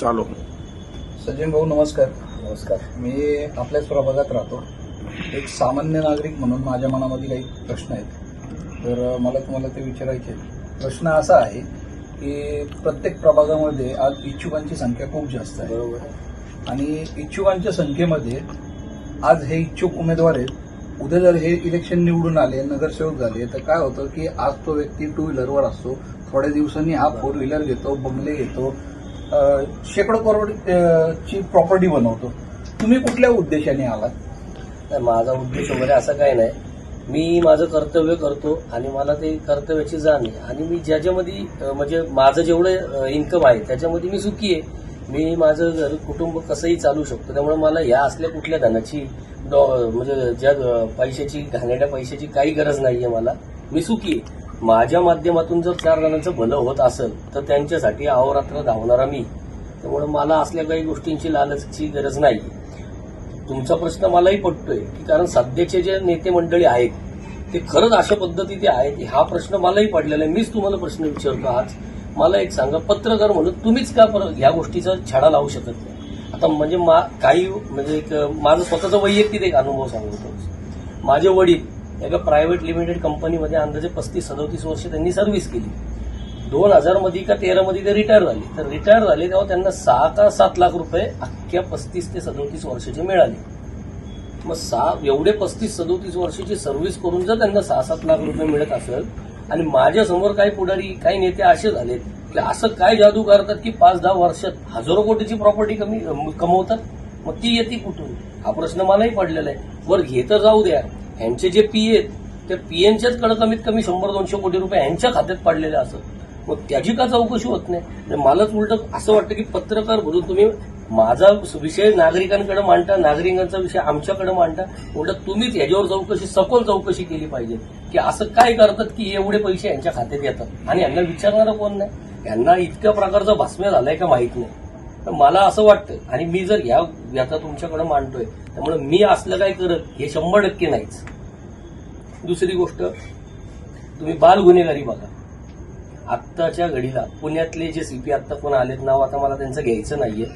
चालू. सचिन भाऊ नमस्कार. नमस्कार. मी आपल्याच प्रभागात राहतो. एक सामान्य नागरिक म्हणून माझ्या मनामध्ये काही प्रश्न आहेत. तर मला तुम्हाला ते विचारायचे. प्रश्न असा आहे की प्रत्येक प्रभागामध्ये आज इच्छुकांची संख्या खूप जास्त आहे. बरोबर. आणि इच्छुकांच्या संख्येमध्ये आज हे इच्छुक उमेदवार आहेत. उद्या जर हे इलेक्शन निवडून आले नगरसेवक झाले तर काय होतं की आज तो व्यक्ती टू व्हीलरवर असतो. थोड्या दिवसांनी हा फोर व्हीलर घेतो बंगले घेतो. शेकडो करोड ची प्रॉपर्टी बनवतो. तुम्ही कुठल्या उद्देशाने आलात? माझा उद्देश वगैरे असं काही नाही. मी माझं कर्तव्य करतो आणि मला ते कर्तव्याची जाण आहे. आणि मी ज्याच्यामध्ये म्हणजे माझं जेवढं इन्कम आहे त्याच्यामध्ये मी सुखी आहे. मी माझं घर कुटुंब कसंही चालू शकतो. त्यामुळे मला या असल्या कुठल्या धनाची डॉ- म्हणजे ज्या पैशाची घाणेरड्या पैशाची काही गरज नाही आहे मला. मी सुखी आहे. माझ्या माध्यमातून जर चार जणांचं भलं होत असेल तर त्यांच्यासाठी अहोरात्र धावणारा मी. त्यामुळे मला असल्या काही गोष्टींची लालचची गरज नाही. तुमचा प्रश्न मलाही पटतोय की कारण सध्याचे जे नेते मंडळी आहेत ते खरंच अशा पद्धतीचे आहेत हा प्रश्न मलाही पडलेला आहे. मीच तुम्हाला प्रश्न विचारतो आज. मला एक सांगा पत्रकार म्हणून तुम्हीच का परत ह्या गोष्टीचा छडा लावू शकत नाही? आता म्हणजे मा काही म्हणजे एक माझं स्वतःचा वैयक्तिक एक अनुभव सांगतो. माझे वडील एका प्रायव्हेट लिमिटेड कंपनीमध्ये अंदाजे पस्तीस सदोतीस वर्ष त्यांनी सर्व्हिस केली. दोन हजारमध्ये का तेरा मध्ये ते रिटायर झाले. तर रिटायर झाले तेव्हा त्यांना सहा का सात लाख रुपये अख्ख्या पस्तीस ते सदोतीस वर्षाचे मिळाले. मग सहा एवढे पस्तीस सदोतीस वर्षाची सर्व्हिस करून जर त्यांना सहा सात लाख रुपये मिळत असेल आणि माझ्यासमोर काही पुढारी काही नेते असे झालेत की असं काय जादू करतात की पाच दहा वर्षात हजारो कोटीची प्रॉपर्टी कमी कमवतात? मग ती येते कुठून? हा प्रश्न मलाही पडलेला आहे. वर घे तर जाऊ द्या. ह्यांचे जे पी आहेत त्या पीएनच्याच कडे कमीत कमी शंभर दोनशे कोटी रुपये ह्यांच्या खात्यात पडलेले असत. मग त्याची का चौकशी होत नाही? म्हणजे मलाच उलट असं वाटतं की पत्रकार म्हणून तुम्ही माझा विषय नागरिकांकडे मांडता नागरिकांचा विषय आमच्याकडे मांडता उलट तुम्हीच याच्यावर चौकशी सखोल चौकशी केली पाहिजे. की असं काय करतात की एवढे पैसे यांच्या खात्यात येतात? आणि यांना विचारणारं कोण नाही? यांना इतक्या प्रकारचा भासम्य झालंय का माहीत नाही. तर मला असं वाटतं आणि मी जर या याचा तुमच्याकडे मांडतोय त्यामुळे मी असलं काय करत हे शंभर टक्के नाहीच. दुसरी गोष्ट तुम्ही बाल गुन्हेगारी बघा. आत्ताच्या घडीला पुण्यातले जे सीपी आत्ता कोण आलेत नाव आता मला त्यांचं घ्यायचं नाहीये.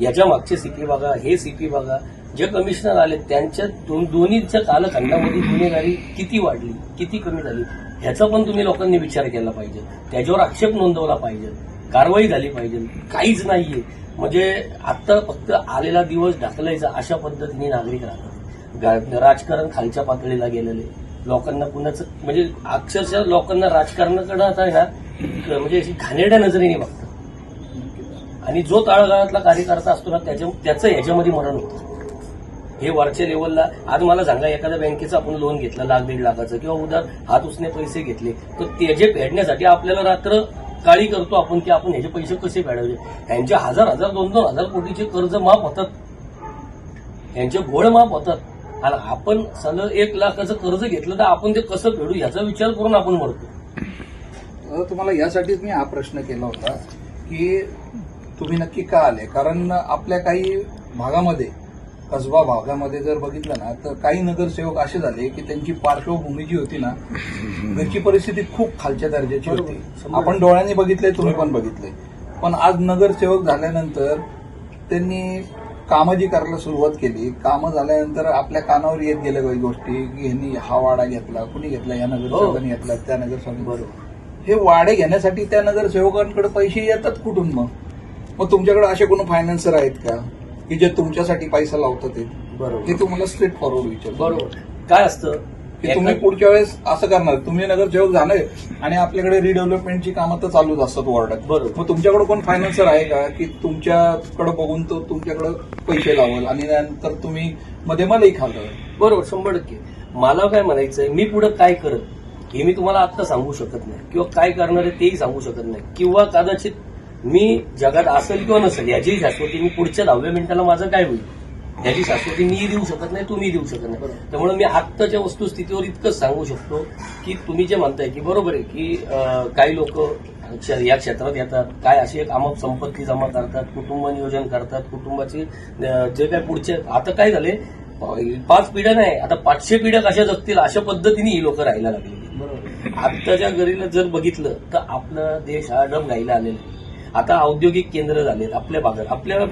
याच्या मागचे सीपी बघा हे सीपी बघा जे कमिशनर आलेत त्यांच्या दोन दोन्हीच्या कालखंडामध्ये गुन्हेगारी किती वाढली किती कमी झाली ह्याचा पण तुम्ही लोकांनी विचार केला पाहिजे. त्याच्यावर आक्षेप नोंदवला पाहिजे. कारवाई झाली पाहिजे. काहीच नाहीये. म्हणजे आता फक्त आलेला दिवस ढकलायचा अशा पद्धतीने नागरिक राहतात. राजकारण खालच्या पातळीला गेलेले. लोकांना कुणाचं म्हणजे अक्षरशः लोकांना राजकारणाकडे आता आहे ना म्हणजे अशी घाणेरड्या नजरेने बघतात. आणि जो तळागाळातला कार्यकर्ता असतो ना त्याच्या त्याचं ह्याच्यामध्ये मरण होतं. हे वरच्या लेवलला आज मला सांगा एखाद्या बँकेचं आपण लोन घेतलं लाख दीड लाखाचं किंवा उद्या हात उसने पैसे घेतले तर त्याचे फेडण्यासाठी आपल्याला रात्र काळी करतो आपण की आपण ह्याचे पैसे कसे फेडायचे? ह्यांचे हजार हजार दोन दोन हजार कोटीचे कर्ज माफ होतात. यांचे घोळ माफ होतात. आणि आपण सलग एक लाखाचं कर्ज घेतलं तर आपण ते कसं फेडू याचा विचार करून आपण मरतो. तुम्हाला यासाठीच मी हा प्रश्न केला होता की तुम्ही नक्की का आले? कारण आपल्या काही भागामध्ये कसबा भागामध्ये जर बघितलं ना तर काही नगरसेवक असे झाले की त्यांची पार्श्वभूमी जी होती ना घरची परिस्थिती खूप खालच्या दर्जाची होती. आपण डोळ्यांनी बघितलंय तुम्ही पण बघितलंय. पण आज नगरसेवक झाल्यानंतर त्यांनी कामं जी करायला सुरुवात केली. कामं झाल्यानंतर आपल्या कानावर येत गेल्या काही गोष्टी की ह्यांनी हा वाडा घेतला कुणी घेतला या नगरसेवकांनी घेतला त्या नगरसेवकांनी बरोबर. हे वाडे घेण्यासाठी त्या नगरसेवकांकडे पैसे येतात कुठून मग? मग तुमच्याकडे असे कोण फायनान्सर आहेत का? की जे तुमच्यासाठी पैसा लावतात ते बरोबर. ते तुम्हाला स्ट्रेट फॉरवर्ड विचार बरोबर. काय असतं? की तुम्ही पुढच्या वेळेस असं करणार. तुम्ही नगरसेवक झाले आणि आपल्याकडे रिडेव्हलपमेंटची कामं तर चालूच असतात वॉर्डात. बरोबर. मग तुमच्याकडे कोण फायनान्सर आहे का? की तुमच्याकडे बघून तो तुमच्याकडे पैसे लावल आणि नंतर तुम्ही मध्ये मलाही खाल्लं बरोबर शंभर टक्के. मला काय म्हणायचंय मी पुढे काय करत हे मी तुम्हाला आत्ता सांगू शकत नाही. किंवा काय करणार आहे तेही सांगू शकत नाही. किंवा कदाचित मी जगात असेल किंवा नसेल याची शाश्वती मी पुढच्या दहाव्या मिनिटाला माझं काय होईल? याची शाश्वती मी देऊ शकत नाही तुम्ही देऊ शकत नाही. त्यामुळे मी आत्ताच्या वस्तुस्थितीवर इतकंच सांगू शकतो की तुम्ही जे म्हणताय की बरोबर आहे की काही लोक या क्षेत्रात येतात काय अशी एक अमाप संपत्ती जमा करतात कुटुंब नियोजन करतात कुटुंबाची जे काय पुढचे आता काय झाले पाच पिढ्या नाही आता पाचशे पिढ्या कशा जगतील अशा पद्धतीने ही लोक राहायला लागली आत्ताच्या घरीला जर बघितलं तर आपला देश हा डब घायला आलेला आहे. आता औद्योगिक केंद्र झालेत आपल्या भागात. आपल्या